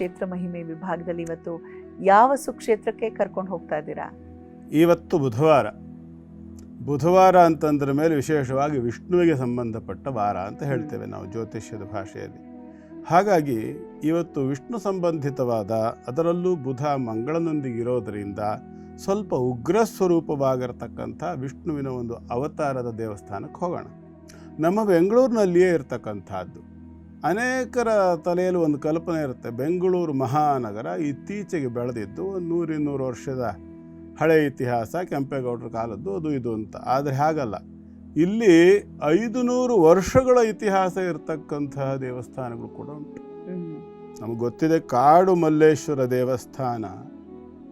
ಕ್ಷೇತ್ರ ಮಹಿಮೆ ವಿಭಾಗದಲ್ಲಿ ಇವತ್ತು ಯಾವ ಸುಕ್ಷೇತ್ರಕ್ಕೆ ಕರ್ಕೊಂಡು ಹೋಗ್ತಾ ಇದ್ದೀರಾ? ಇವತ್ತು ಬುಧವಾರ. ಬುಧವಾರ ಅಂತಂದ್ರ ಮೇಲೆ ವಿಶೇಷವಾಗಿ ವಿಷ್ಣುವಿಗೆ ಸಂಬಂಧಪಟ್ಟ ವಾರ ಅಂತ ಹೇಳ್ತೇವೆ ನಾವು ಜ್ಯೋತಿಷ್ಯದ ಭಾಷೆಯಲ್ಲಿ. ಹಾಗಾಗಿ ಇವತ್ತು ವಿಷ್ಣು ಸಂಬಂಧಿತವಾದ ಅದರಲ್ಲೂ ಬುಧ ಮಂಗಳನೊಂದಿಗೆ ಇರೋದರಿಂದ ಸ್ವಲ್ಪ ಉಗ್ರ ಸ್ವರೂಪವಾಗಿರ್ತಕ್ಕಂಥ ವಿಷ್ಣುವಿನ ಒಂದು ಅವತಾರದ ದೇವಸ್ಥಾನಕ್ಕೆ ಹೋಗೋಣ. ನಮ್ಮ ಬೆಂಗಳೂರಿನಲ್ಲಿಯೇ ಇರತಕ್ಕಂಥದ್ದು. ಅನೇಕರ ತಲೆಯಲ್ಲಿ ಒಂದು ಕಲ್ಪನೆ ಇರುತ್ತೆ. ಬೆಂಗಳೂರು ಮಹಾನಗರ ಇತ್ತೀಚೆಗೆ ಬೆಳೆದಿದ್ದು ಒಂದು ನೂರಿನ್ನೂರು ವರ್ಷದ ಹಳೆ ಇತಿಹಾಸ ಕೆಂಪೇಗೌಡರ ಕಾಲದ್ದು ಅದು ಇದು ಅಂತ. ಆದರೆ ಹಾಗಲ್ಲ. ಇಲ್ಲಿ ಐದು ನೂರು ವರ್ಷಗಳ ಇತಿಹಾಸ ಇರತಕ್ಕಂತಹ ದೇವಸ್ಥಾನಗಳು ಕೂಡ ಉಂಟು. ನಮಗೆ ಗೊತ್ತಿದೆ ಕಾಡು ಮಲ್ಲೇಶ್ವರ ದೇವಸ್ಥಾನ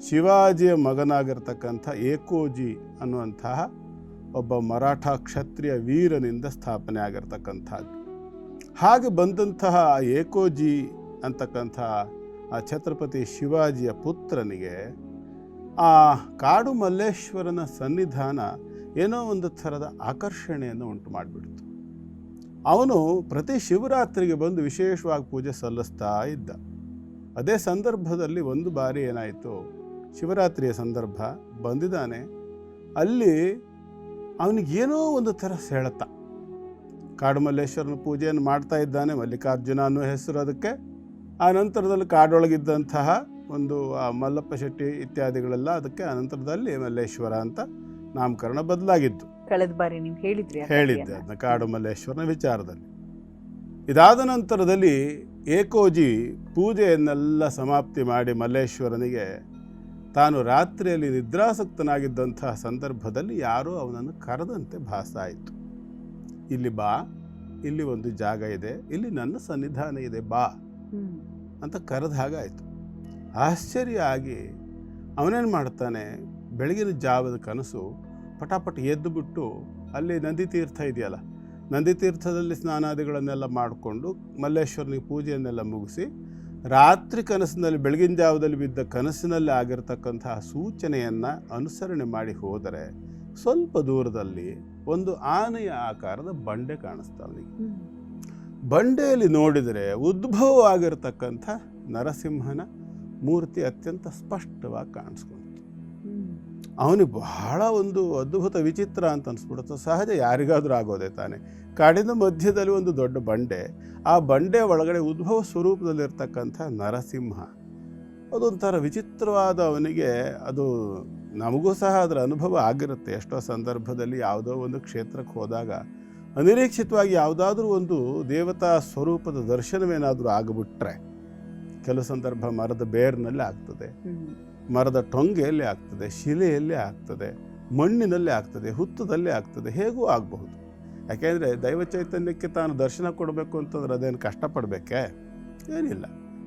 ಶಿವಾಜಿಯ ಮಗನಾಗಿರ್ತಕ್ಕಂಥ ಏಕೋಜಿ ಅನ್ನುವಂತಹ ಒಬ್ಬ ಮರಾಠ ಕ್ಷತ್ರಿಯ ವೀರನಿಂದ ಸ್ಥಾಪನೆ ಆಗಿರ್ತಕ್ಕಂಥದ್ದು ಹಾಗೆ ಬಂದಂತಹ ಏಕೋಜಿ ಅಂತಕ್ಕಂಥ ಆ ಛತ್ರಪತಿ ಶಿವಾಜಿಯ ಪುತ್ರನಿಗೆ ಆ ಕಾಡು ಮಲ್ಲೇಶ್ವರನ ಸನ್ನಿಧಾನ ಏನೋ ಒಂದು ಥರದ ಆಕರ್ಷಣೆಯನ್ನು ಉಂಟು ಮಾಡಿಬಿಡ್ತು. ಅವನು ಪ್ರತಿ ಶಿವರಾತ್ರಿಗೆ ಬಂದು ವಿಶೇಷವಾಗಿ ಪೂಜೆ ಸಲ್ಲಿಸ್ತಾ ಇದ್ದ. ಅದೇ ಸಂದರ್ಭದಲ್ಲಿ ಒಂದು ಬಾರಿ ಏನಾಯಿತು, ಶಿವರಾತ್ರಿಯ ಸಂದರ್ಭ ಬಂದಿದ್ದಾನೆ. ಅಲ್ಲಿ ಅವನಿಗೇನೋ ಒಂದು ಥರ ಸೆಳೆತ. ಕಾಡುಮಲ್ಲೇಶ್ವರನ ಪೂಜೆಯನ್ನು ಮಾಡ್ತಾ ಇದ್ದಾನೆ ಮಲ್ಲಿಕಾರ್ಜುನ ಅನ್ನೋ ಹೆಸರು ಅದಕ್ಕೆ. ಆ ನಂತರದಲ್ಲಿ ಕಾಡೊಳಗಿದ್ದಂತಹ ಒಂದು ಆ ಮಲ್ಲಪ್ಪ ಶೆಟ್ಟಿ ಇತ್ಯಾದಿಗಳೆಲ್ಲ ಅದಕ್ಕೆ ನಂತರದಲ್ಲಿ ಮಲ್ಲೇಶ್ವರ ಅಂತ ನಾಮಕರಣ ಬದಲಾಗಿತ್ತು. ಕಳೆದ ಬಾರಿ ನೀವು ಹೇಳಿದ್ರಿ ಆ ಹೇಳಿದ್ದೆ. ಅದನ್ನ ಕಾಡು ಮಲ್ಲೇಶ್ವರನ ವಿಚಾರದಲ್ಲಿ. ಇದಾದ ನಂತರದಲ್ಲಿ ಏಕೋಜಿ ಪೂಜೆಯನ್ನೆಲ್ಲ ಸಮಾಪ್ತಿ ಮಾಡಿ ಮಲ್ಲೇಶ್ವರನಿಗೆ ತಾನು ರಾತ್ರಿಯಲ್ಲಿ ನಿದ್ರಾಸಕ್ತನಾಗಿದ್ದಂತಹ ಸಂದರ್ಭದಲ್ಲಿ ಯಾರೋ ಅವನನ್ನು ಕರೆದಂತೆ ಭಾಸ ಆಯಿತು ಇಲ್ಲಿ ಬಾ ಇಲ್ಲಿ ಒಂದು ಜಾಗ ಇದೆ ಇಲ್ಲಿ ನನ್ನ ಸನ್ನಿಧಾನ ಇದೆ ಬಾ ಅಂತ ಕರೆದ ಹಾಗಾಯಿತು ಆಶ್ಚರ್ಯ ಆಗಿ ಅವನೇನು ಮಾಡ್ತಾನೆ ಬೆಳಗಿನ ಜಾವದ ಕನಸು ಪಟಾಪಟ ಎದ್ದು ಬಿಟ್ಟು ಅಲ್ಲಿ ನಂದಿ ತೀರ್ಥ ಇದೆಯಲ್ಲ ನಂದಿ ತೀರ್ಥದಲ್ಲಿ ಸ್ನಾನಾದಿಗಳನ್ನೆಲ್ಲ ಮಾಡಿಕೊಂಡು ಮಲ್ಲೇಶ್ವರನಿಗೆ ಪೂಜೆಯನ್ನೆಲ್ಲ ಮುಗಿಸಿ ರಾತ್ರಿ ಕನಸಿನಲ್ಲಿ ಬೆಳಗಿನ ಜಾವದಲ್ಲಿ ಬಿದ್ದ ಕನಸಿನಲ್ಲಿ ಆಗಿರತಕ್ಕಂತಹ ಸೂಚನೆಯನ್ನು ಅನುಸರಣೆ ಮಾಡಿ ಹೋದರೆ ಸ್ವಲ್ಪ ದೂರದಲ್ಲಿ ಒಂದು ಆನೆಯ ಆಕಾರದ ಬಂಡೆ ಕಾಣಿಸ್ತಾ ಅವನಿಗೆ ಬಂಡೆಯಲ್ಲಿ ನೋಡಿದರೆ ಉದ್ಭವವಾಗಿರ್ತಕ್ಕಂಥ ನರಸಿಂಹನ ಮೂರ್ತಿ ಅತ್ಯಂತ ಸ್ಪಷ್ಟವಾಗಿ ಕಾಣಿಸ್ಕೊಂತು. ಅವನಿಗೆ ಬಹಳ ಒಂದು ಅದ್ಭುತ ವಿಚಿತ್ರ ಅಂತ ಅನಿಸ್ಬಿಡುತ್ತೆ. ಸಹಜ ಯಾರಿಗಾದರೂ ಆಗೋದೇ ತಾನೆ. ಕಾಡಿನ ಮಧ್ಯದಲ್ಲಿ ಒಂದು ದೊಡ್ಡ ಬಂಡೆ, ಆ ಬಂಡೆ ಒಳಗಡೆ ಉದ್ಭವ ಸ್ವರೂಪದಲ್ಲಿರ್ತಕ್ಕಂಥ ನರಸಿಂಹ. ಅದೊಂಥರ ವಿಚಿತ್ರವಾದ ಅವನಿಗೆ ಅದು ನಮಗೂ ಸಹ ಅದರ ಅನುಭವ ಆಗಿರುತ್ತೆ. ಎಷ್ಟೋ ಸಂದರ್ಭದಲ್ಲಿ ಯಾವುದೋ ಒಂದು ಕ್ಷೇತ್ರಕ್ಕೆ ಹೋದಾಗ ಅನಿರೀಕ್ಷಿತವಾಗಿ ಯಾವುದಾದ್ರೂ ಒಂದು ದೇವತಾ ಸ್ವರೂಪದ ದರ್ಶನವೇನಾದರೂ ಆಗಿಬಿಟ್ರೆ ಕೆಲವು ಸಂದರ್ಭ ಮರದ ಬೇರ್ನಲ್ಲಿ ಆಗ್ತದೆ. ಮರದ ಟೊಂಗೆಯಲ್ಲಿ ಆಗ್ತದೆ ಶಿಲೆಯಲ್ಲಿ ಆಗ್ತದೆ ಮಣ್ಣಿನಲ್ಲೇ ಆಗ್ತದೆ ಹುತ್ತದಲ್ಲೇ ಆಗ್ತದೆ ಹೇಗೂ ಆಗಬಹುದು. ಯಾಕೆಂದರೆ ದೈವ ಚೈತನ್ಯಕ್ಕೆ ತಾನು ದರ್ಶನ ಕೊಡಬೇಕು ಅಂತಂದ್ರೆ ಅದೇನು ಕಷ್ಟಪಡಬೇಕೆ? ಏನಿಲ್ಲ.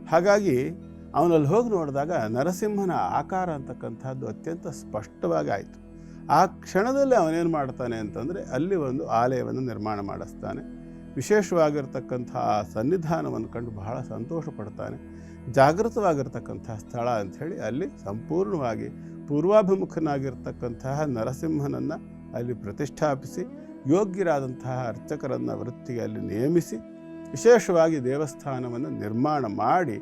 ಹಾಗಾಗಿ ಅವನಲ್ಲಿ ಹೋಗಿ ನೋಡಿದಾಗ ನರಸಿಂಹನ ಆಕಾರ ಅಂತಕ್ಕಂಥದ್ದು ಅತ್ಯಂತ ಸ್ಪಷ್ಟವಾಗಿ ಆಯಿತು. ಆ ಕ್ಷಣದಲ್ಲಿ ಅವನೇನು ಮಾಡ್ತಾನೆ ಅಂತಂದರೆ ಅಲ್ಲಿ ಒಂದು ಆಲಯವನ್ನು ನಿರ್ಮಾಣ ಮಾಡಿಸ್ತಾನೆ. ವಿಶೇಷವಾಗಿರ್ತಕ್ಕಂಥ ಆ ಸನ್ನಿಧಾನವನ್ನು ಕಂಡು ಬಹಳ ಸಂತೋಷ ಪಡ್ತಾನೆ. ಜಾಗೃತವಾಗಿರ್ತಕ್ಕಂಥ ಸ್ಥಳ ಅಂಥೇಳಿ ಅಲ್ಲಿ ಸಂಪೂರ್ಣವಾಗಿ ಪೂರ್ವಾಭಿಮುಖನಾಗಿರ್ತಕ್ಕಂತಹ ನರಸಿಂಹನನ್ನು ಅಲ್ಲಿ ಪ್ರತಿಷ್ಠಾಪಿಸಿ, ಯೋಗ್ಯರಾದಂತಹ ಅರ್ಚಕರನ್ನು ವೃತ್ತಿಗೆ ಅಲ್ಲಿ ನೇಮಿಸಿ, ವಿಶೇಷವಾಗಿ ದೇವಸ್ಥಾನವನ್ನು ನಿರ್ಮಾಣ ಮಾಡಿ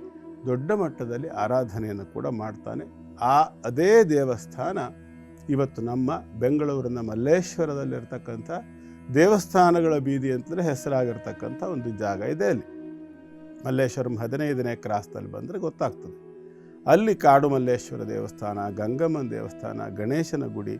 ದೊಡ್ಡ ಮಟ್ಟದಲ್ಲಿ ಆರಾಧನೆಯನ್ನು ಕೂಡ ಮಾಡ್ತಾನೆ. ಆ ಅದೇ ದೇವಸ್ಥಾನ ಇವತ್ತು ನಮ್ಮ ಬೆಂಗಳೂರಿನ ಮಲ್ಲೇಶ್ವರದಲ್ಲಿರ್ತಕ್ಕಂಥ ದೇವಸ್ಥಾನಗಳ ಬೀದಿ ಅಂತಲೇ ಹೆಸರಾಗಿರ್ತಕ್ಕಂಥ ಒಂದು ಜಾಗ ಇದೆ ಅಲ್ಲಿ. ಮಲ್ಲೇಶ್ವರಂ ಹದಿನೈದನೇ ಕ್ರಾಸ್ನಲ್ಲಿ ಬಂದರೆ ಗೊತ್ತಾಗ್ತದೆ. ಅಲ್ಲಿ ಕಾಡು ಮಲ್ಲೇಶ್ವರ ದೇವಸ್ಥಾನ, ಗಂಗಮ್ಮನ ದೇವಸ್ಥಾನ, ಗಣೇಶನ ಗುಡಿ,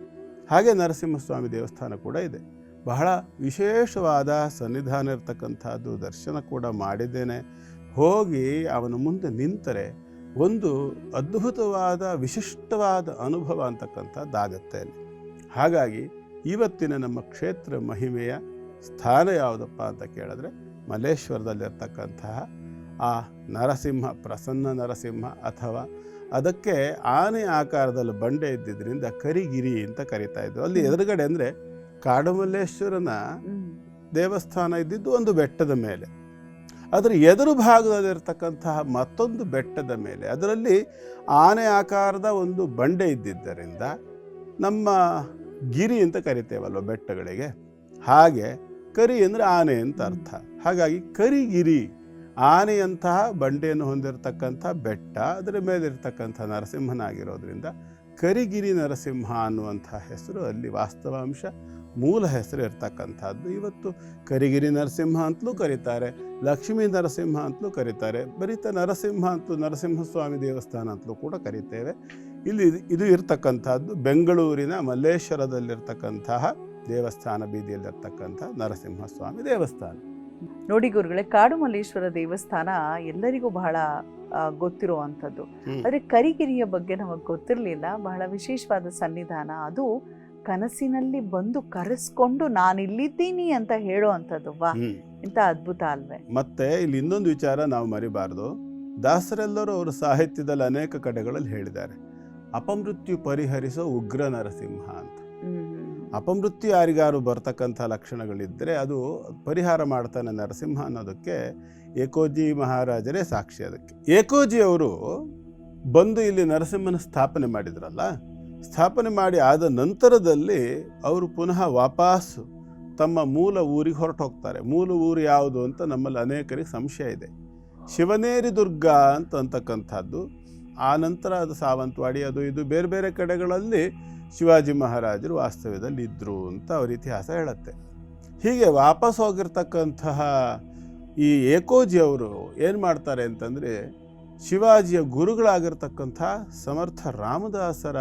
ಹಾಗೆ ನರಸಿಂಹಸ್ವಾಮಿ ದೇವಸ್ಥಾನ ಕೂಡ ಇದೆ. ಬಹಳ ವಿಶೇಷವಾದ ಸನ್ನಿಧಾನ ಇರತಕ್ಕಂಥದ್ದು ದರ್ಶನ ಕೂಡ ಮಾಡಿದ್ದೇನೆ. ಹೋಗಿ ಅವನ ಮುಂದೆ ನಿಂತರೆ ಒಂದು ಅದ್ಭುತವಾದ ವಿಶಿಷ್ಟವಾದ ಅನುಭವ ಅಂತಕ್ಕಂಥದ್ದಾಗತ್ತೆ ಅಲ್ಲಿ ಹಾಗಾಗಿ ಇವತ್ತಿನ ನಮ್ಮ ಕ್ಷೇತ್ರ ಮಹಿಮೆಯ ಸ್ಥಾನ ಯಾವುದಪ್ಪ ಅಂತ ಕೇಳಿದ್ರೆ ಮಲ್ಲೇಶ್ವರದಲ್ಲಿರ್ತಕ್ಕಂತಹ ಆ ನರಸಿಂಹ ಪ್ರಸನ್ನ ನರಸಿಂಹ ಅಥವಾ ಅದಕ್ಕೆ ಆನೆ ಆಕಾರದಲ್ಲಿ ಬಂಡೆ ಇದ್ದಿದ್ದರಿಂದ ಕರಿಗಿರಿ ಅಂತ ಕರಿತಾ ಇದ್ದರು ಅಲ್ಲಿ ಎದುರುಗಡೆ ಅಂದರೆ ಕಾಡುಮಲ್ಲೇಶ್ವರನ ದೇವಸ್ಥಾನ ಇದ್ದಿದ್ದು ಒಂದು ಬೆಟ್ಟದ ಮೇಲೆ. ಅದರ ಎದುರು ಭಾಗದಲ್ಲಿರ್ತಕ್ಕಂತಹ ಮತ್ತೊಂದು ಬೆಟ್ಟದ ಮೇಲೆ, ಅದರಲ್ಲಿ ಆನೆ ಆಕಾರದ ಒಂದು ಬಂಡೆ ಇದ್ದಿದ್ದರಿಂದ ನಮ್ಮ ಗಿರಿ ಅಂತ ಕರಿತೇವಲ್ವ ಬೆಟ್ಟಗಳಿಗೆ? ಹಾಗೆ ಕರಿ ಅಂದರೆ ಆನೆ ಅಂತ ಅರ್ಥ. ಹಾಗಾಗಿ ಕರಿಗಿರಿ, ಆನೆಯಂತಹ ಬಂಡೆಯನ್ನು ಹೊಂದಿರತಕ್ಕಂಥ ಬೆಟ್ಟ, ಅದರ ಮೇಲಿರ್ತಕ್ಕಂಥ ನರಸಿಂಹನಾಗಿರೋದ್ರಿಂದ ಕರಿಗಿರಿ ನರಸಿಂಹ ಅನ್ನುವಂಥ ಹೆಸರು ಅಲ್ಲಿ ವಾಸ್ತವಾಂಶ ಮೂಲ ಹೆಸರು ಇರ್ತಕ್ಕಂಥದ್ದು. ಇವತ್ತು ಕರಿಗಿರಿ ನರಸಿಂಹ ಅಂತಲೂ ಕರೀತಾರೆ ಲಕ್ಷ್ಮೀ ನರಸಿಂಹ ಅಂತಲೂ ಕರೀತಾರೆ ಬರಿತ ನರಸಿಂಹ ಅಂತೂ ನರಸಿಂಹಸ್ವಾಮಿ ದೇವಸ್ಥಾನ ಅಂತಲೂ ಕೂಡ ಕರೀತೇವೆ. ಇಲ್ಲಿ ಇದು- ಇರ್ತಕ್ಕಂಥದ್ದು ಬೆಂಗಳೂರಿನ ಮಲ್ಲೇಶ್ವರದಲ್ಲಿರ್ತಕ್ಕಂತಹ ದೇವಸ್ಥಾನ ಬೀದಿಯಲ್ಲಿರ್ತಕ್ಕಂಥ ನರಸಿಂಹಸ್ವಾಮಿ ದೇವಸ್ಥಾನ. ನೋಡಿ ಗುರುಗಳೇ ಕಾಡು ಮಲ್ಲೇಶ್ವರ ದೇವಸ್ಥಾನ ಎಲ್ಲರಿಗೂ ಬಹಳ ಗೊತ್ತಿರುವಂಥದ್ದು. ಆದರೆ ಕರಿಗಿರಿಯ ಬಗ್ಗೆ ನಮಗೆ ಗೊತ್ತಿರಲಿಲ್ಲ. ಬಹಳ ವಿಶೇಷವಾದ ಸನ್ನಿಧಾನ. ಅದು ಕನಸಿನಲ್ಲಿ ಬಂದು ಕರೆಸ್ಕೊಂಡು ನಾನು ಇಲ್ಲಿದ್ದೀನಿ ಅಂತ ಹೇಳೋ ಅಂಥದ್ದು ವಾ. ಇಂತ ಇಂಥ ಅದ್ಭುತ ಅಲ್ವೇ. ಮತ್ತೆ ಇಲ್ಲಿ ಇನ್ನೊಂದು ವಿಚಾರ ನಾವು ಮರಿಬಾರ್ದು. ದಾಸರೆಲ್ಲರೂ ಅವರು ಸಾಹಿತ್ಯದಲ್ಲಿ ಅನೇಕ ಕಡೆಗಳಲ್ಲಿ ಹೇಳಿದ್ದಾರೆ. ಅಪಮೃತ್ಯು ಪರಿಹರಿಸೋ ಉಗ್ರ ನರಸಿಂಹ ಅಂತ. ಅಪಮೃತ್ಯು ಯಾರಿಗಾರು ಬರ್ತಕ್ಕಂಥ ಲಕ್ಷಣಗಳಿದ್ದರೆ ಅದು ಪರಿಹಾರ ಮಾಡ್ತಾನೆ ನರಸಿಂಹ ಅನ್ನೋದಕ್ಕೆ ಏಕೋಜಿ ಮಹಾರಾಜರೇ ಸಾಕ್ಷಿ ಅದಕ್ಕೆ. ಏಕೋಜಿ ಅವರು ಬಂದು ಇಲ್ಲಿ ನರಸಿಂಹನ ಸ್ಥಾಪನೆ ಮಾಡಿದ್ರಲ್ಲ ಸ್ಥಾಪನೆ ಮಾಡಿ ಆದ ನಂತರದಲ್ಲಿ ಅವರು ಪುನಃ ವಾಪಸ್ಸು ತಮ್ಮ ಮೂಲ ಊರಿಗೆ ಹೊರಟು ಹೋಗ್ತಾರೆ ಮೂಲ ಊರು ಯಾವುದು ಅಂತ ನಮ್ಮಲ್ಲಿ ಅನೇಕರಿಗೆ ಸಂಶಯ ಇದೆ. ಶಿವನೇರಿ ದುರ್ಗ ಅಂತ ಅಂತಕ್ಕಂಥದ್ದು. ಆ ನಂತರ ಅದು ಸಾವಂತವಾಡಿ, ಅದು ಇದು ಬೇರೆ ಬೇರೆ ಕಡೆಗಳಲ್ಲಿ ಶಿವಾಜಿ ಮಹಾರಾಜರು ವಾಸ್ತವ್ಯದಲ್ಲಿ ಇದ್ದರು ಅಂತ ಅವ್ರ ಇತಿಹಾಸ ಹೇಳುತ್ತೆ. ಹೀಗೆ ವಾಪಸ್ ಹೋಗಿರ್ತಕ್ಕಂತಹ ಈ ಏಕೋಜಿ ಅವರು ಏನು ಮಾಡ್ತಾರೆ ಅಂತಂದರೆ ಶಿವಾಜಿಯ ಗುರುಗಳಾಗಿರ್ತಕ್ಕಂಥ ಸಮರ್ಥ ರಾಮದಾಸರ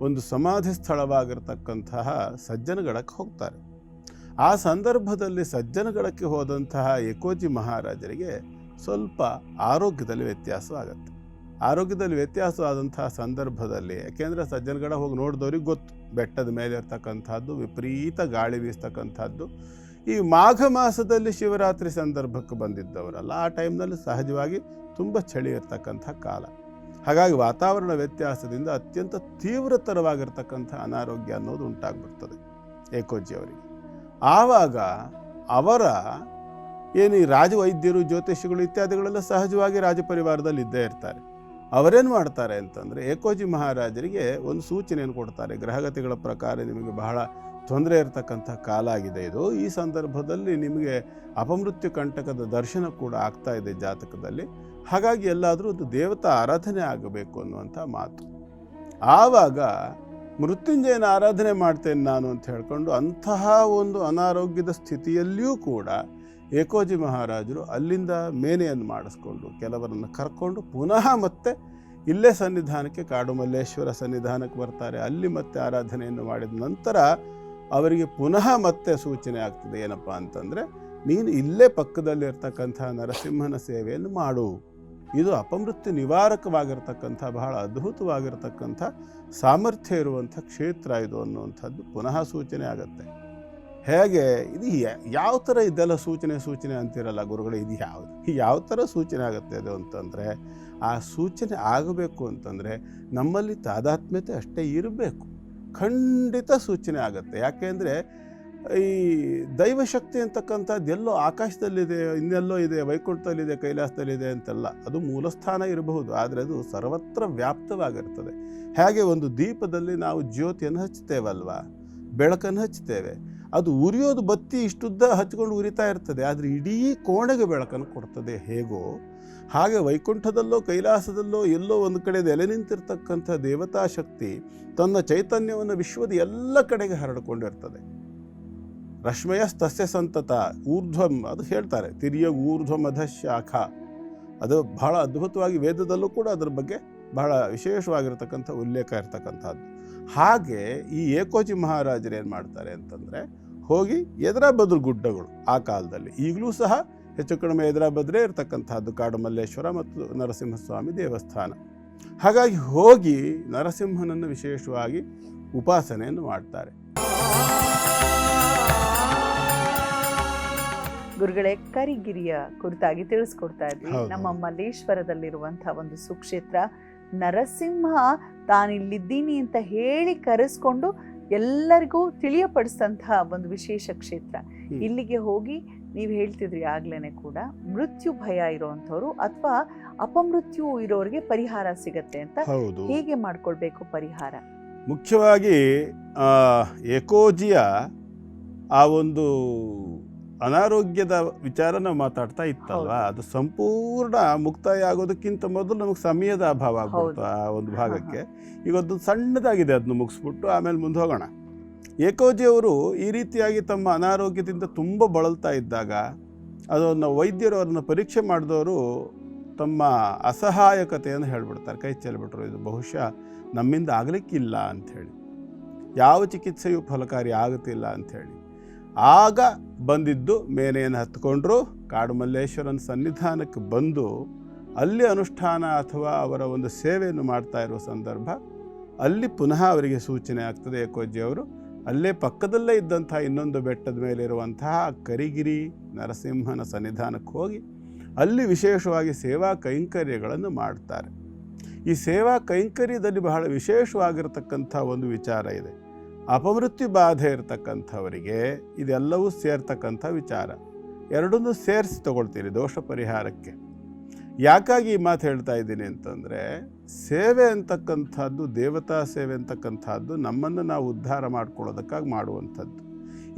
ಒಂದು ಸಮಾಧಿ ಸ್ಥಳವಾಗಿರ್ತಕ್ಕಂತಹ ಸಜ್ಜನಗಡಕ್ಕೆ ಹೋಗ್ತಾರೆ. ಆ ಸಂದರ್ಭದಲ್ಲಿ ಸಜ್ಜನಗಡಕ್ಕೆ ಹೋದಂತಹ ಏಕೋಜಿ ಮಹಾರಾಜರಿಗೆ ಸ್ವಲ್ಪ ಆರೋಗ್ಯದಲ್ಲಿ ವ್ಯತ್ಯಾಸವಾಗತ್ತೆ ಆರೋಗ್ಯದಲ್ಲಿ ವ್ಯತ್ಯಾಸವಾದಂತಹ ಸಂದರ್ಭದಲ್ಲಿ, ಯಾಕೆಂದರೆ ಸಜ್ಜನಗಡ ಹೋಗಿ ನೋಡಿದವ್ರಿಗೆ ಗೊತ್ತು, ಬೆಟ್ಟದ ಮೇಲೆ ಇರ್ತಕ್ಕಂಥದ್ದು, ವಿಪರೀತ ಗಾಳಿ ಬೀಸ್ತಕ್ಕಂಥದ್ದು. ಈ ಮಾಘ ಮಾಸದಲ್ಲಿ ಶಿವರಾತ್ರಿ ಸಂದರ್ಭಕ್ಕೆ ಬಂದಿದ್ದವರಲ್ಲ, ಆ ಟೈಮ್ನಲ್ಲಿ ಸಹಜವಾಗಿ ತುಂಬ ಚಳಿ ಇರ್ತಕ್ಕಂಥ ಕಾಲ. ಹಾಗಾಗಿ ವಾತಾವರಣ ವ್ಯತ್ಯಾಸದಿಂದ ಅತ್ಯಂತ ತೀವ್ರತರವಾಗಿರ್ತಕ್ಕಂಥ ಅನಾರೋಗ್ಯ ಅನ್ನೋದು ಉಂಟಾಗ್ಬಿಡ್ತದೆ ಏಕೋಜಿ ಅವರಿಗೆ. ಆವಾಗ ಅವರ ಏನು ಈ ರಾಜವೈದ್ಯರು, ಜ್ಯೋತಿಷಿಗಳು ಇತ್ಯಾದಿಗಳೆಲ್ಲ ಸಹಜವಾಗಿ ರಾಜಪರಿವಾರದಲ್ಲಿ ಇದ್ದೇ ಇರ್ತಾರೆ. ಅವರೇನು ಮಾಡ್ತಾರೆ ಅಂತಂದರೆ ಏಕೋಜಿ ಮಹಾರಾಜರಿಗೆ ಒಂದು ಸೂಚನೆಯನ್ನು ಕೊಡ್ತಾರೆ. ಗ್ರಹಗತಿಗಳ ಪ್ರಕಾರ ನಿಮಗೆ ಬಹಳ ತೊಂದರೆ ಇರತಕ್ಕಂಥ ಕಾಲ ಆಗಿದೆ ಇದು. ಈ ಸಂದರ್ಭದಲ್ಲಿ ನಿಮಗೆ ಅಪಮೃತ್ಯು ಕಂಟಕದ ದರ್ಶನ ಕೂಡ ಆಗ್ತಾ ಇದೆ ಜಾತಕದಲ್ಲಿ. ಹಾಗಾಗಿ ಎಲ್ಲಾದರೂ ಒಂದು ದೇವತಾ ಆರಾಧನೆ ಆಗಬೇಕು ಅನ್ನುವಂಥ ಮಾತು. ಆವಾಗ ಮೃತ್ಯುಂಜಯನ ಆರಾಧನೆ ಮಾಡ್ತೇನೆ ನಾನು ಅಂತ ಹೇಳ್ಕೊಂಡು ಅಂತಹ ಒಂದು ಅನಾರೋಗ್ಯದ ಸ್ಥಿತಿಯಲ್ಲಿಯೂ ಕೂಡ ಏಕೋಜಿ ಮಹಾರಾಜರು ಅಲ್ಲಿಂದ ಮೇನೆಯನ್ನು ಮಾಡಿಸ್ಕೊಂಡು ಕೆಲವರನ್ನು ಕರ್ಕೊಂಡು ಪುನಃ ಮತ್ತೆ ಇಲ್ಲೇ ಸನ್ನಿಧಾನಕ್ಕೆ ಕಾಡುಮಲ್ಲೇಶ್ವರ ಸನ್ನಿಧಾನಕ್ಕೆ ಬರ್ತಾರೆ. ಅಲ್ಲಿ ಮತ್ತೆ ಆರಾಧನೆಯನ್ನು ಮಾಡಿದ ನಂತರ ಅವರಿಗೆ ಪುನಃ ಮತ್ತೆ ಸೂಚನೆ ಆಗ್ತದೆ ಏನಪ್ಪ ಅಂತಂದರೆ ನೀನು ಇಲ್ಲೇ ಪಕ್ಕದಲ್ಲಿರ್ತಕ್ಕಂಥ ನರಸಿಂಹನ ಸೇವೆಯನ್ನು ಮಾಡು. ಇದು ಅಪಮೃತ್ಯು ನಿವಾರಕವಾಗಿರ್ತಕ್ಕಂಥ, ಬಹಳ ಅದ್ಭುತವಾಗಿರ್ತಕ್ಕಂಥ ಸಾಮರ್ಥ್ಯ ಇರುವಂಥ ಕ್ಷೇತ್ರ ಇದು ಅನ್ನುವಂಥದ್ದು ಪುನಃ ಸೂಚನೆ ಆಗುತ್ತೆ. ಹೇಗೆ? ಇದು ಯಾವ ಥರ ಇದೆಲ್ಲ ಸೂಚನೆ ಸೂಚನೆ ಅಂತಿರಲ್ಲ ಗುರುಗಳು, ಇದು ಯಾವುದು? ಯಾವ ಥರ ಸೂಚನೆ ಆಗುತ್ತೆ ಅದು ಅಂತಂದರೆ, ಆ ಸೂಚನೆ ಆಗಬೇಕು ಅಂತಂದರೆ ನಮ್ಮಲ್ಲಿ ತಾದಾತ್ಮ್ಯತೆ ಅಷ್ಟೇ ಇರಬೇಕು. ಖಂಡಿತ ಸೂಚನೆ ಆಗುತ್ತೆ. ಯಾಕೆಂದರೆ ಈ ದೈವಶಕ್ತಿ ಅಂತಕ್ಕಂಥದ್ದು ಎಲ್ಲೋ ಆಕಾಶದಲ್ಲಿದೆ, ಇನ್ನೆಲ್ಲೋ ಇದೆ, ವೈಕುಂಠದಲ್ಲಿದೆ, ಕೈಲಾಸದಲ್ಲಿದೆ ಅಂತೆಲ್ಲ ಅದು ಮೂಲಸ್ಥಾನ ಇರಬಹುದು, ಆದರೆ ಅದು ಸರ್ವತ್ರ ವ್ಯಾಪ್ತವಾಗಿರ್ತದೆ. ಹೇಗೆ ಒಂದು ದೀಪದಲ್ಲಿ ನಾವು ಜ್ಯೋತಿಯನ್ನು ಹಚ್ತೇವಲ್ವಾ ಬೆಳಕನ್ನು ಹಚ್ತೇವೆ ಅದು ಉರಿಯೋದು ಬತ್ತಿ ಇಷ್ಟುದ್ದ ಹಚ್ಕೊಂಡು ಉರಿತಾ ಇರ್ತದೆ, ಆದರೆ ಇಡೀ ಕೋಣೆಗೆ ಬೆಳಕನ್ನು ಕೊಡ್ತದೆ. ಹೇಗೋ? ಹಾಗೆ ವೈಕುಂಠದಲ್ಲೋ, ಕೈಲಾಸದಲ್ಲೋ, ಎಲ್ಲೋ ಒಂದು ಕಡೆ ನೆಲೆ ನಿಂತಿರ್ತಕ್ಕಂಥ ದೇವತಾ ಶಕ್ತಿ ತನ್ನ ಚೈತನ್ಯವನ್ನು ವಿಶ್ವದ ಎಲ್ಲ ಕಡೆಗೆ ಹರಡಿಕೊಂಡಿರ್ತದೆ. ರಶ್ಮಯಸ್ತಸ್ಯ ಸಂತತ ಊರ್ಧ್ವಂ ಅದು ಹೇಳ್ತಾರೆ ತಿರಿಯ ಊರ್ಧ್ವಮಧ ಶಾಖ ಅದು ಬಹಳ ಅದ್ಭುತವಾಗಿ ವೇದದಲ್ಲೂ ಕೂಡ ಅದರ ಬಗ್ಗೆ ಬಹಳ ವಿಶೇಷವಾಗಿರ್ತಕ್ಕಂಥ ಉಲ್ಲೇಖ ಇರತಕ್ಕಂಥದ್ದು. ಹಾಗೆ ಈ ಏಕೋಜಿ ಮಹಾರಾಜರು ಏನು ಮಾಡ್ತಾರೆ ಅಂತಂದರೆ, ಹೋಗಿ ಎದರ ಬದ್ರ ಗುಡ್ಡಗಳು ಆ ಕಾಲದಲ್ಲಿ. ಈಗಲೂ ಸಹ ಹೆಚ್ಚು ಕಡಿಮೆ ಎದರ ಬದ್ರೆ ಇರತಕ್ಕಂಥದ್ದು ಕಾಡು ಮಲ್ಲೇಶ್ವರ ಮತ್ತು ನರಸಿಂಹಸ್ವಾಮಿ ದೇವಸ್ಥಾನ. ಹಾಗಾಗಿ ಹೋಗಿ ನರಸಿಂಹನನ್ನು ವಿಶೇಷವಾಗಿ ಉಪಾಸನೆಯನ್ನು ಮಾಡ್ತಾರೆ. ಗುರುಗಳೇ ಕರಿಗಿರಿಯ ಕುರಿತಾಗಿ ತಿಳಿಸ್ಕೊಡ್ತಾ ಇದ್ವಿ. ನಮ್ಮ ಮಲ್ಲೇಶ್ವರದಲ್ಲಿರುವಂತಹ ಒಂದು ಸುಕ್ಷೇತ್ರ ನರಸಿಂಹ ತಾನಿಲ್ಲಿದ್ದೀನಿ ಅಂತ ಹೇಳಿ ಕರೆಸ್ಕೊಂಡು ಎಲ್ಲರಿಗೂ ತಿಳಿಯಪಡಿಸಿದಂತಹ ಒಂದು ವಿಶೇಷ ಕ್ಷೇತ್ರ. ಇಲ್ಲಿಗೆ ಹೋಗಿ ನೀವು ಹೇಳ್ತಿದ್ರಿ ಆಗ್ಲೇನೆ ಕೂಡ ಮೃತ್ಯು ಭಯ ಇರೋವಂಥವ್ರು ಅಥವಾ ಅಪಮೃತ್ಯು ಇರೋರಿಗೆ ಪರಿಹಾರ ಸಿಗತ್ತೆ ಅಂತ ಹೇಗೆ ಮಾಡ್ಕೊಳ್ಬೇಕು ಪರಿಹಾರ? ಮುಖ್ಯವಾಗಿ ಎಕೋಜಿಯ ಆ ಒಂದು ಅನಾರೋಗ್ಯದ ವಿಚಾರ ನಾವು ಮಾತಾಡ್ತಾ ಇತ್ತಲ್ವಾ? ಅದು ಸಂಪೂರ್ಣ ಮುಕ್ತಾಯ ಆಗೋದಕ್ಕಿಂತ ಮೊದಲು ನಮಗೆ ಸಮಯದ ಅಭಾವ ಆಗ್ಬಿಡ್ತು ಆ ಒಂದು ಭಾಗಕ್ಕೆ. ಈಗ ಒಂದು ಸಣ್ಣದಾಗಿದೆ ಅದನ್ನು ಮುಗಿಸ್ಬಿಟ್ಟು ಆಮೇಲೆ ಮುಂದೆ ಹೋಗೋಣ. ಏಕೋಜಿ ಅವರು ಈ ರೀತಿಯಾಗಿ ತಮ್ಮ ಅನಾರೋಗ್ಯದಿಂದ ತುಂಬ ಬಳಲ್ತಾ ಇದ್ದಾಗ ಅದನ್ನು ವೈದ್ಯರು ಅವ್ರನ್ನ ಪರೀಕ್ಷೆ ಮಾಡಿದವರು ತಮ್ಮ ಅಸಹಾಯಕತೆಯನ್ನು ಹೇಳ್ಬಿಡ್ತಾರೆ. ಕೈ ಚೆಲ್ಬಿಟ್ರು ಇದು ಬಹುಶಃ ನಮ್ಮಿಂದ ಆಗಲಿಕ್ಕಿಲ್ಲ ಅಂಥೇಳಿ. ಯಾವ ಚಿಕಿತ್ಸೆಯೂ ಫಲಕಾರಿ ಆಗುತ್ತಿಲ್ಲ ಅಂಥೇಳಿ. ಆಗ ಬಂದಿದ್ದು ಮೇನೆಯನ್ನು ಹತ್ಕೊಂಡ್ರು ಕಾಡುಮಲ್ಲೇಶ್ವರನ ಸನ್ನಿಧಾನಕ್ಕೆ ಬಂದು ಅಲ್ಲಿ ಅನುಷ್ಠಾನ ಅಥವಾ ಅವರ ಒಂದು ಸೇವೆಯನ್ನು ಮಾಡ್ತಾ ಇರುವ ಸಂದರ್ಭ, ಅಲ್ಲಿ ಪುನಃ ಅವರಿಗೆ ಸೂಚನೆ ಆಗ್ತದೆ ಏಕೋಜಿ ಅವರು. ಅಲ್ಲೇ ಪಕ್ಕದಲ್ಲೇ ಇದ್ದಂಥ ಇನ್ನೊಂದು ಬೆಟ್ಟದ ಮೇಲೆ ಇರುವಂತಹ ಕರಿಗಿರಿ ನರಸಿಂಹನ ಸನ್ನಿಧಾನಕ್ಕೆ ಹೋಗಿ ಅಲ್ಲಿ ವಿಶೇಷವಾಗಿ ಸೇವಾ ಕೈಂಕರ್ಯಗಳನ್ನು ಮಾಡ್ತಾರೆ. ಈ ಸೇವಾ ಕೈಂಕರ್ಯದಲ್ಲಿ ಬಹಳ ವಿಶೇಷವಾಗಿರತಕ್ಕಂಥ ಒಂದು ವಿಚಾರ ಇದೆ. ಅಪಮೃತ್ಯು ಬಾಧೆ ಇರತಕ್ಕಂಥವರಿಗೆ ಇದೆಲ್ಲವೂ ಸೇರ್ತಕ್ಕಂಥ ವಿಚಾರ. ಎರಡನ್ನೂ ಸೇರಿಸಿ ತಗೊಳ್ತೀರಿ ದೋಷ ಪರಿಹಾರಕ್ಕೆ. ಯಾಕಾಗಿ ಈ ಮಾತು ಹೇಳ್ತಾ ಇದ್ದೀನಿ ಅಂತಂದರೆ, ಸೇವೆ ಅಂತಕ್ಕಂಥದ್ದು, ದೇವತಾ ಸೇವೆ ಅಂತಕ್ಕಂಥದ್ದು ನಮ್ಮನ್ನು ನಾವು ಉದ್ಧಾರ ಮಾಡ್ಕೊಳ್ಳೋದಕ್ಕಾಗಿ ಮಾಡುವಂಥದ್ದು.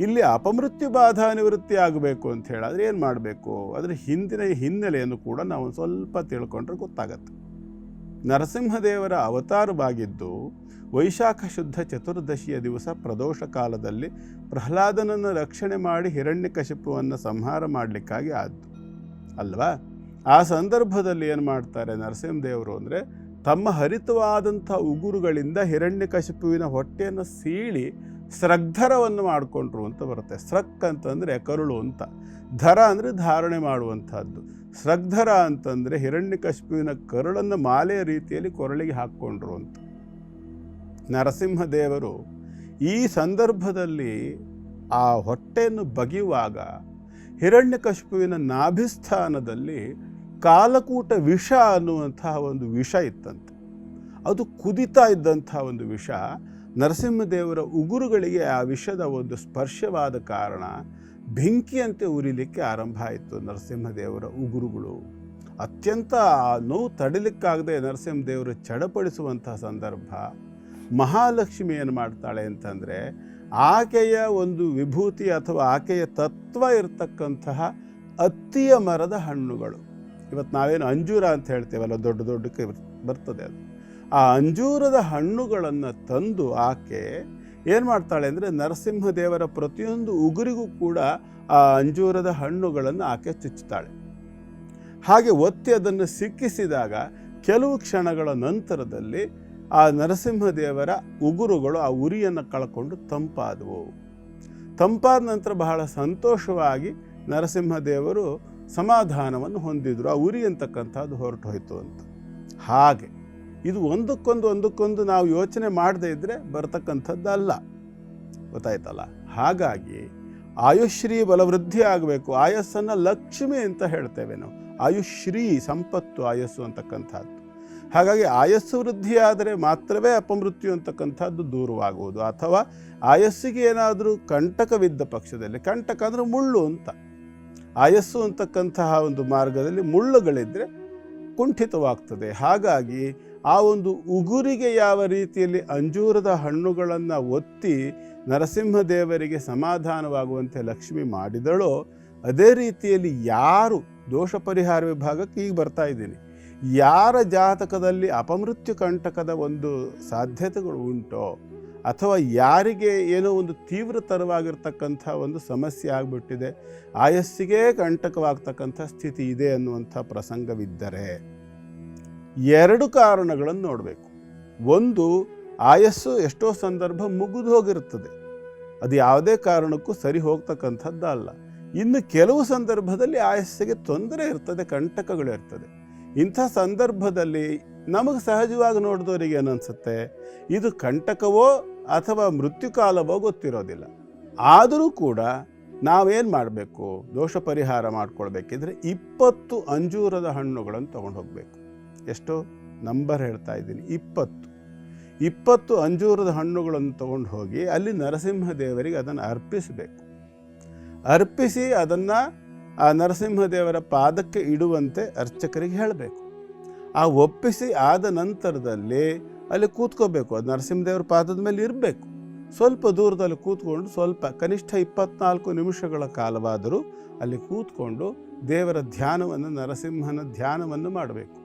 ಇಲ್ಲಿ ಅಪಮೃತ್ಯು ಬಾಧಾ ನಿವೃತ್ತಿ ಆಗಬೇಕು ಅಂತ ಹೇಳಿದ್ರೆ ಏನು ಮಾಡಬೇಕು? ಅದರ ಹಿಂದಿನ ಹಿನ್ನೆಲೆಯನ್ನು ಕೂಡ ನಾವು ಸ್ವಲ್ಪ ತಿಳ್ಕೊಂಡ್ರೆ ಗೊತ್ತಾಗತ್ತೆ. ನರಸಿಂಹದೇವರ ಅವತಾರವಾಗಿದ್ದು ವೈಶಾಖ ಶುದ್ಧ ಚತುರ್ದಶಿಯ ದಿವಸ ಪ್ರದೋಷ ಕಾಲದಲ್ಲಿ ಪ್ರಹ್ಲಾದನನ್ನು ರಕ್ಷಣೆ ಮಾಡಿ ಹಿರಣ್ಯಕಶಿಪುವನ್ನು ಸಂಹಾರ ಮಾಡಲಿಕ್ಕಾಗಿ ಆದ್ದು. ಅಲ್ವಾ? ಆ ಸಂದರ್ಭದಲ್ಲಿ ಏನು ಮಾಡ್ತಾರೆ ನರಸಿಂಹದೇವರು ಅಂದರೆ ತಮ್ಮ ಹರಿತವಾದಂಥ ಉಗುರುಗಳಿಂದ ಹಿರಣ್ಯಕಶಿಪುವಿನ ಹೊಟ್ಟೆಯನ್ನು ಸೀಳಿ ಸ್ರಗ್ಧರವನ್ನು ಮಾಡಿಕೊಂಡ್ರು ಅಂತ ಬರುತ್ತೆ. ಸ್ರಕ್ ಅಂತಂದರೆ ಕರುಳು ಅಂತ. ಧರ ಅಂದರೆ ಧಾರಣೆ ಮಾಡುವಂಥದ್ದು. ಸ್ರಗ್ಧರ ಅಂತಂದರೆ ಹಿರಣ್ಯಕಶಿಪುವಿನ ಕರುಳನ್ನು ಮಾಲೆಯ ರೀತಿಯಲ್ಲಿ ಕೊರಳಿಗೆ ಹಾಕ್ಕೊಂಡ್ರು ಅಂತ. ನರಸಿಂಹದೇವರು ಈ ಸಂದರ್ಭದಲ್ಲಿ ಆ ಹೊಟ್ಟೆಯನ್ನು ಬಗೆಯುವಾಗ ಹಿರಣ್ಯಕಶಿಪುವಿನ ನಾಭಿಸ್ಥಾನದಲ್ಲಿ ಕಾಲಕೂಟ ವಿಷ ಅನ್ನುವಂತಹ ಒಂದು ವಿಷ ಇತ್ತಂತೆ. ಅದು ಕುದಿತಾ ಇದ್ದಂಥ ಒಂದು ವಿಷ. ನರಸಿಂಹದೇವರ ಉಗುರುಗಳಿಗೆ ಆ ವಿಷದ ಒಂದು ಸ್ಪರ್ಶವಾದ ಕಾರಣ ಬೆಂಕಿಯಂತೆ ಉರಿಲಿಕ್ಕೆ ಆರಂಭ ಆಯಿತು ನರಸಿಂಹದೇವರ ಉಗುರುಗಳು. ಅತ್ಯಂತ ಆ ನೋವು ತಡಿಲಿಕ್ಕಾಗದೆ ನರಸಿಂಹದೇವರು ಚಡಪಡಿಸುವಂತಹ ಸಂದರ್ಭ. ಮಹಾಲಕ್ಷ್ಮಿ ಏನು ಮಾಡ್ತಾಳೆ ಅಂತಂದರೆ ಆಕೆಯ ಒಂದು ವಿಭೂತಿ ಅಥವಾ ಆಕೆಯ ತತ್ವ ಇರತಕ್ಕಂತಹ ಅತ್ತಿಯ ಮರದ ಹಣ್ಣುಗಳು. ಇವತ್ತು ನಾವೇನು ಅಂಜೂರ ಅಂತ ಹೇಳ್ತೇವಲ್ಲ, ದೊಡ್ಡ ದೊಡ್ಡಕ್ಕೆ ಬರ್ತದೆ ಅದು. ಆ ಅಂಜೂರದ ಹಣ್ಣುಗಳನ್ನು ತಂದು ಆಕೆ ಏನು ಮಾಡ್ತಾಳೆ ಅಂದರೆ ನರಸಿಂಹದೇವರ ಪ್ರತಿಯೊಂದು ಉಗುರಿಗೂ ಕೂಡ ಆ ಅಂಜೂರದ ಹಣ್ಣುಗಳನ್ನು ಆಕೆ ಚುಚ್ಚುತ್ತಾಳೆ. ಹಾಗೆ ಒತ್ತಿ ಅದನ್ನು ಸಿಕ್ಕಿಸಿದಾಗ ಕೆಲವು ಕ್ಷಣಗಳ ನಂತರದಲ್ಲಿ ಆ ನರಸಿಂಹದೇವರ ಉಗುರುಗಳು ಆ ಉರಿಯನ್ನು ಕಳ್ಕೊಂಡು ತಂಪಾದವು. ತಂಪಾದ ನಂತರ ಬಹಳ ಸಂತೋಷವಾಗಿ ನರಸಿಂಹದೇವರು ಸಮಾಧಾನವನ್ನು ಹೊಂದಿದ್ರು. ಆ ಉರಿ ಅಂತಕ್ಕಂಥದ್ದು ಹೊರಟು ಹೋಯಿತು ಅಂತ. ಹಾಗೆ ಇದು ಒಂದಕ್ಕೊಂದು ಒಂದಕ್ಕೊಂದು ನಾವು ಯೋಚನೆ ಮಾಡದೇ ಇದ್ದರೆ ಬರತಕ್ಕಂಥದ್ದಲ್ಲ ಗೊತ್ತಾಯ್ತಲ್ಲ? ಹಾಗಾಗಿ ಆಯುಶ್ರೀ ಬಲವೃದ್ಧಿ ಆಗಬೇಕು. ಆಯಸ್ಸನ್ನು ಲಕ್ಷ್ಮಿ ಅಂತ ಹೇಳ್ತೇವೆ ನಾವು. ಆಯುಶ್ರೀ ಸಂಪತ್ತು ಆಯಸ್ಸು ಅಂತಕ್ಕಂಥದ್ದು. ಹಾಗಾಗಿ ಆಯಸ್ಸು ವೃದ್ಧಿಯಾದರೆ ಮಾತ್ರವೇ ಅಪಮೃತ್ಯು ಅಂತಕ್ಕಂಥದ್ದು ದೂರವಾಗುವುದು. ಅಥವಾ ಆಯಸ್ಸಿಗೆ ಏನಾದರೂ ಕಂಟಕವಿದ್ದ ಪಕ್ಷದಲ್ಲಿ, ಕಂಟಕ ಅಂದರೆ ಮುಳ್ಳು ಅಂತ. ಆಯಸ್ಸು ಅಂತಕ್ಕಂತಹ ಒಂದು ಮಾರ್ಗದಲ್ಲಿ ಮುಳ್ಳುಗಳಿದ್ದರೆ ಕುಂಠಿತವಾಗ್ತದೆ. ಹಾಗಾಗಿ ಆ ಒಂದು ಉಗುರಿಗೆ ಯಾವ ರೀತಿಯಲ್ಲಿ ಅಂಜೂರದ ಹಣ್ಣುಗಳನ್ನು ಒತ್ತಿ ನರಸಿಂಹದೇವರಿಗೆ ಸಮಾಧಾನವಾಗುವಂತೆ ಲಕ್ಷ್ಮಿ ಮಾಡಿದಳೋ, ಅದೇ ರೀತಿಯಲ್ಲಿ ಯಾರು ದೋಷ ಪರಿಹಾರ ವಿಭಾಗಕ್ಕೆ ಈಗ ಬರ್ತಾ ಇದ್ದೀನಿ. ಯಾರ ಜಾತಕದಲ್ಲಿ ಅಪಮೃತ್ಯು ಕಂಟಕದ ಒಂದು ಸಾಧ್ಯತೆಗಳು ಉಂಟೋ, ಅಥವಾ ಯಾರಿಗೆ ಏನೋ ಒಂದು ತೀವ್ರತರವಾಗಿರ್ತಕ್ಕಂಥ ಒಂದು ಸಮಸ್ಯೆ ಆಗಿಬಿಟ್ಟಿದೆ ಆಯಸ್ಸಿಗೆ ಕಂಟಕವಾಗ್ತಕ್ಕಂಥ ಸ್ಥಿತಿ ಇದೆ ಅನ್ನುವಂಥ ಪ್ರಸಂಗವಿದ್ದರೆ ಎರಡು ಕಾರಣಗಳನ್ನು ನೋಡಬೇಕು. ಒಂದು ಆಯಸ್ಸು ಎಷ್ಟೋ ಸಂದರ್ಭ ಮುಗಿದು ಹೋಗಿರುತ್ತದೆ. ಅದು ಯಾವುದೇ ಕಾರಣಕ್ಕೂ ಸರಿ ಹೋಗ್ತಕ್ಕಂಥದ್ದಲ್ಲ. ಇನ್ನು ಕೆಲವು ಸಂದರ್ಭದಲ್ಲಿ ಆಯಸ್ಸಿಗೆ ತೊಂದರೆ ಇರ್ತದೆ ಕಂಟಕಗಳಿರ್ತದೆ ಇಂಥ ಸಂದರ್ಭದಲ್ಲಿ ನಮಗೆ ಸಹಜವಾಗಿ ನೋಡಿದವರಿಗೆ ಏನನ್ಸುತ್ತೆ? ಇದು ಕಂಟಕವೋ ಅಥವಾ ಮೃತ್ಯುಕಾಲವೋ ಗೊತ್ತಿರೋದಿಲ್ಲ. ಆದರೂ ಕೂಡ ನಾವೇನು ಮಾಡಬೇಕು? ದೋಷ ಪರಿಹಾರ ಮಾಡ್ಕೊಳ್ಬೇಕಿದ್ರೆ ಇಪ್ಪತ್ತು ಅಂಜೂರದ ಹಣ್ಣುಗಳನ್ನು ತೊಗೊಂಡು ಹೋಗಬೇಕು. ಎಷ್ಟು? ನಂಬರ್ ಹೇಳ್ತಾ ಇದ್ದೀನಿ, ಇಪ್ಪತ್ತು. ಇಪ್ಪತ್ತು ಅಂಜೂರದ ಹಣ್ಣುಗಳನ್ನು ತೊಗೊಂಡು ಹೋಗಿ ಅಲ್ಲಿ ನರಸಿಂಹ ದೇವರಿಗೆ ಅದನ್ನು ಅರ್ಪಿಸಬೇಕು. ಅರ್ಪಿಸಿ ಅದನ್ನು ಆ ನರಸಿಂಹದೇವರ ಪಾದಕ್ಕೆ ಇಡುವಂತೆ ಅರ್ಚಕರಿಗೆ ಹೇಳಬೇಕು. ಆ ಒಪ್ಪಿಸಿ ಆದ ನಂತರದಲ್ಲಿ ಅಲ್ಲಿ ಕೂತ್ಕೋಬೇಕು. ಅದು ನರಸಿಂಹದೇವರ ಪಾದದ ಮೇಲೆ ಇರಬೇಕು. ಸ್ವಲ್ಪ ದೂರದಲ್ಲಿ ಕೂತ್ಕೊಂಡು ಸ್ವಲ್ಪ ಕನಿಷ್ಠ ಇಪ್ಪತ್ನಾಲ್ಕು ನಿಮಿಷಗಳ ಕಾಲವಾದರೂ ಅಲ್ಲಿ ಕೂತ್ಕೊಂಡು ದೇವರ ಧ್ಯಾನವನ್ನು, ನರಸಿಂಹನ ಧ್ಯಾನವನ್ನು ಮಾಡಬೇಕು.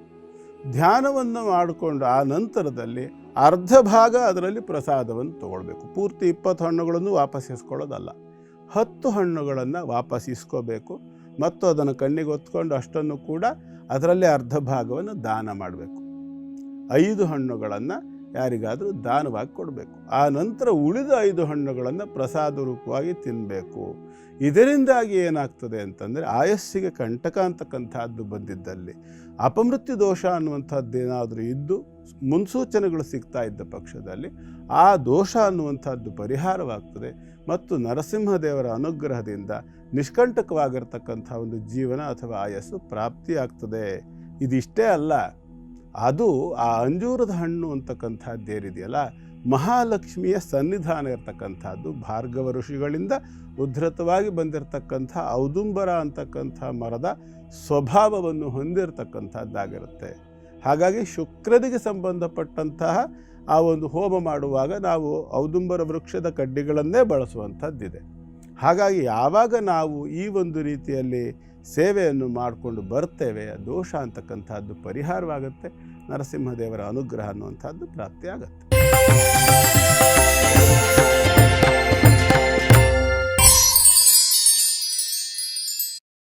ಧ್ಯಾನವನ್ನು ಮಾಡಿಕೊಂಡು ಆ ನಂತರದಲ್ಲಿ ಅರ್ಧ ಭಾಗ ಅದರಲ್ಲಿ ಪ್ರಸಾದವನ್ನು ತಗೊಳ್ಬೇಕು. ಪೂರ್ತಿ ಇಪ್ಪತ್ತು ಹಣ್ಣುಗಳನ್ನು ವಾಪಸ್ ಇಸ್ಕೊಳ್ಳೋದಲ್ಲ ಹತ್ತು ಹಣ್ಣುಗಳನ್ನು ವಾಪಸ್ ಇಸ್ಕೋಬೇಕು ಮತ್ತು ಅದನ್ನು ಕಣ್ಣಿಗೆ ಹೊತ್ಕೊಂಡು ಅಷ್ಟನ್ನು ಕೂಡ ಅದರಲ್ಲೇ ಅರ್ಧ ಭಾಗವನ್ನು ದಾನ ಮಾಡಬೇಕು. ಐದು ಹಣ್ಣುಗಳನ್ನು ಯಾರಿಗಾದರೂ ದಾನವಾಗಿ ಕೊಡಬೇಕು. ಆ ನಂತರ ಉಳಿದ ಐದು ಹಣ್ಣುಗಳನ್ನು ಪ್ರಸಾದ ರೂಪವಾಗಿ ತಿನ್ನಬೇಕು ಇದರಿಂದಾಗಿ ಏನಾಗ್ತದೆ ಅಂತಂದರೆ ಆಯಸ್ಸಿಗೆ ಕಂಟಕ ಅಂತಕ್ಕಂಥದ್ದು ಬಂದಿದ್ದಲ್ಲಿ ಅಪಮೃತ್ಯು ದೋಷ ಅನ್ನುವಂಥದ್ದೇನಾದರೂ ಇದ್ದು ಮುನ್ಸೂಚನೆಗಳು ಸಿಗ್ತಾ ಇದ್ದ ಪಕ್ಷದಲ್ಲಿ ಆ ದೋಷ ಅನ್ನುವಂಥದ್ದು ಪರಿಹಾರವಾಗ್ತದೆ. ಮತ್ತು ನರಸಿಂಹದೇವರ ಅನುಗ್ರಹದಿಂದ ನಿಷ್ಕಂಟಕವಾಗಿರ್ತಕ್ಕಂಥ ಒಂದು ಜೀವನ ಅಥವಾ ಆಯಸ್ಸು ಪ್ರಾಪ್ತಿಯಾಗ್ತದೆ. ಇದಿಷ್ಟೇ ಅಲ್ಲ, ಅದು ಆ ಅಂಜೂರದ ಹಣ್ಣು ಅಂತಕ್ಕಂಥದ್ದೇನಿದೆಯಲ್ಲ ಮಹಾಲಕ್ಷ್ಮಿಯ ಸನ್ನಿಧಾನ ಇರತಕ್ಕಂಥದ್ದು, ಭಾರ್ಗವ ಋಷಿಗಳಿಂದ ಉದ್ಧತವಾಗಿ ಬಂದಿರತಕ್ಕಂಥ ಔದುಂಬರ ಅಂತಕ್ಕಂಥ ಮರದ ಸ್ವಭಾವವನ್ನು ಹೊಂದಿರತಕ್ಕಂಥದ್ದಾಗಿರುತ್ತೆ. ಹಾಗಾಗಿ ಶುಕ್ರನಿಗೆ ಸಂಬಂಧಪಟ್ಟಂತಹ ಆ ಒಂದು ಹೋಮ ಮಾಡುವಾಗ ನಾವು ಔದುಂಬರ ವೃಕ್ಷದ ಕಡ್ಡಿಗಳನ್ನೇ ಬಳಸುವಂಥದ್ದಿದೆ. ಹಾಗಾಗಿ ಯಾವಾಗ ನಾವು ಈ ಒಂದು ರೀತಿಯಲ್ಲಿ ಸೇವೆಯನ್ನು ಮಾಡಿಕೊಂಡು ಬರ್ತೇವೆ, ದೋಷ ಅಂತಕ್ಕಂಥದ್ದು ಪರಿಹಾರವಾಗುತ್ತೆ, ನರಸಿಂಹದೇವರ ಅನುಗ್ರಹ ಅನ್ನುವಂಥದ್ದು ಪ್ರಾಪ್ತಿಯಾಗುತ್ತೆ.